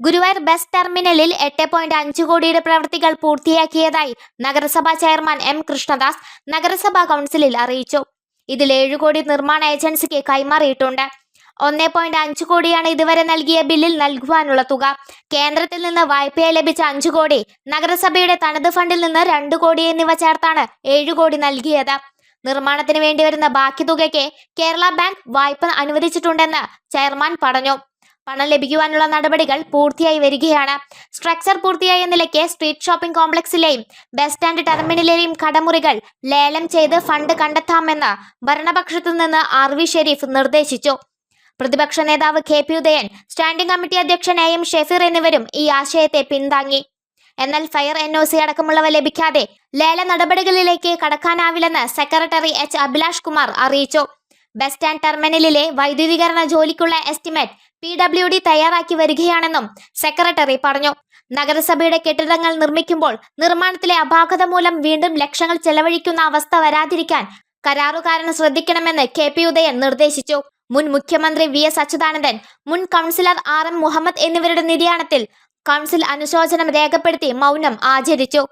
Guruvayur bus ടെർമിനലിൽ എട്ട് point അഞ്ച് കോടിയുടെ പ്രവൃത്തികൾ പൂർത്തിയാക്കിയതായി നഗരസഭാ ചെയർമാൻ എം കൃഷ്ണദാസ് നഗരസഭാ കൗൺസിലിൽ അറിയിച്ചു. ഇതിൽ ഏഴ് കോടി നിർമ്മാണ ഏജൻസിക്ക് കൈമാറിയിട്ടുണ്ട്. ഒന്നേ പോയിന്റ് അഞ്ച് കോടിയാണ് ഇതുവരെ നൽകിയ ബില്ലിൽ നൽകുവാനുള്ള തുക. കേന്ദ്രത്തിൽ നിന്ന് വായ്പയെ ലഭിച്ച അഞ്ചു കോടി നഗരസഭയുടെ തനത് ഫണ്ടിൽ നിന്ന് രണ്ട് കോടി എന്നിവ ചേർത്താണ് ഏഴു കോടി നൽകിയത്. നിർമ്മാണത്തിന് വേണ്ടി വരുന്ന ബാക്കി തുകയ്ക്ക് കേരള ബാങ്ക് വായ്പ അനുവദിച്ചിട്ടുണ്ടെന്ന് ചെയർമാൻ പറഞ്ഞു. പണം ലഭിക്കുവാനുള്ള നടപടികൾ പൂർത്തിയായി വരികയാണ്. സ്ട്രക്ചർ പൂർത്തിയായ നിലയ്ക്ക് സ്ട്രീറ്റ് ഷോപ്പിംഗ് കോംപ്ലക്സിലെയും ബസ് സ്റ്റാൻഡ് ടെർമിനലിലെയും കടമുറികൾ ലേലം ചെയ്ത് ഫണ്ട് കണ്ടെത്താമെന്ന് ഭരണപക്ഷത്തു നിന്ന് ആർ വി ഷെരീഫ് നിർദ്ദേശിച്ചു. പ്രതിപക്ഷ നേതാവ് K P Udayan standing committee അധ്യക്ഷൻ എ എം ഷെഫീർ എന്നിവരും ഈ ആശയത്തെ പിന്താങ്ങി. എന്നാൽ ഫയർ എൻ ഒ സി അടക്കമുള്ളവ ലഭിക്കാതെ ലേല നടപടികളിലേക്ക് കടക്കാനാവില്ലെന്ന് സെക്രട്ടറി എച്ച് അഭിലാഷ് കുമാർ അറിയിച്ചു. ബസ് സ്റ്റാൻഡ് ടെർമിനലിലെ വൈദ്യുതീകരണ ജോലിക്കുള്ള എസ്റ്റിമേറ്റ് പി ഡബ്ല്യു ഡി തയ്യാറാക്കി വരികയാണെന്നും സെക്രട്ടറി പറഞ്ഞു. നഗരസഭയുടെ കെട്ടിടങ്ങൾ നിർമ്മിക്കുമ്പോൾ നിർമ്മാണത്തിലെ അപാകത മൂലം വീണ്ടും ലക്ഷങ്ങൾ ചെലവഴിക്കുന്ന അവസ്ഥ വരാതിരിക്കാൻ കരാറുകാരൻ ശ്രദ്ധിക്കണമെന്ന് കെ പി ഉദയൻ നിർദ്ദേശിച്ചു. മുൻ മുഖ്യമന്ത്രി വി എസ് അച്യുതാനന്ദൻ മുൻ കൗൺസിലർ ആർ എം മുഹമ്മദ് എന്നിവരുടെ നിര്യാണത്തിൽ കൗൺസിൽ അനുശോചനം രേഖപ്പെടുത്തി മൗനം ആചരിച്ചു.